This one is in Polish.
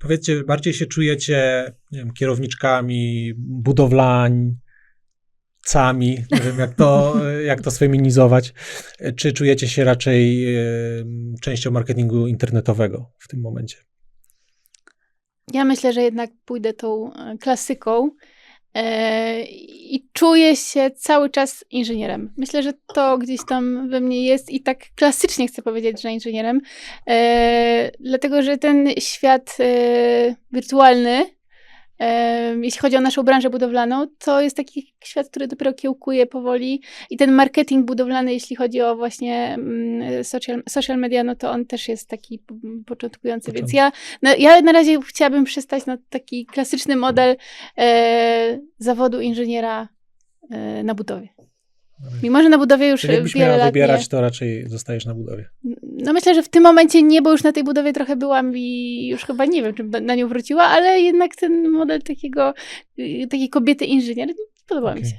Powiedzcie, bardziej się czujecie nie wiem, kierowniczkami, budowlańcami, nie wiem jak to, jak to sfeminizować, czy czujecie się raczej częścią marketingu internetowego w tym momencie? Ja myślę, że jednak pójdę tą e, klasyką i czuję się cały czas inżynierem. Myślę, że to gdzieś tam we mnie jest i tak klasycznie chcę powiedzieć, że inżynierem, e, dlatego że ten świat e, wirtualny, e, jeśli chodzi o naszą branżę budowlaną, to jest taki świat, który dopiero kiełkuje powoli. I ten marketing budowlany, jeśli chodzi o właśnie mm, social, social media, no to on też jest taki początkujący, więc ja no, ja na razie chciałabym przystać na taki klasyczny model e, zawodu inżyniera e, na budowie. Mimo, że na budowie już Czyli jakbyś wiele miała wybierać, nie, to raczej zostajesz na budowie. No myślę, że w tym momencie nie, bo już na tej budowie trochę byłam i już chyba nie wiem, czy na, nią wróciła, ale jednak ten model takiego, y, takiej kobiety inżynier podoba mi Okej. się.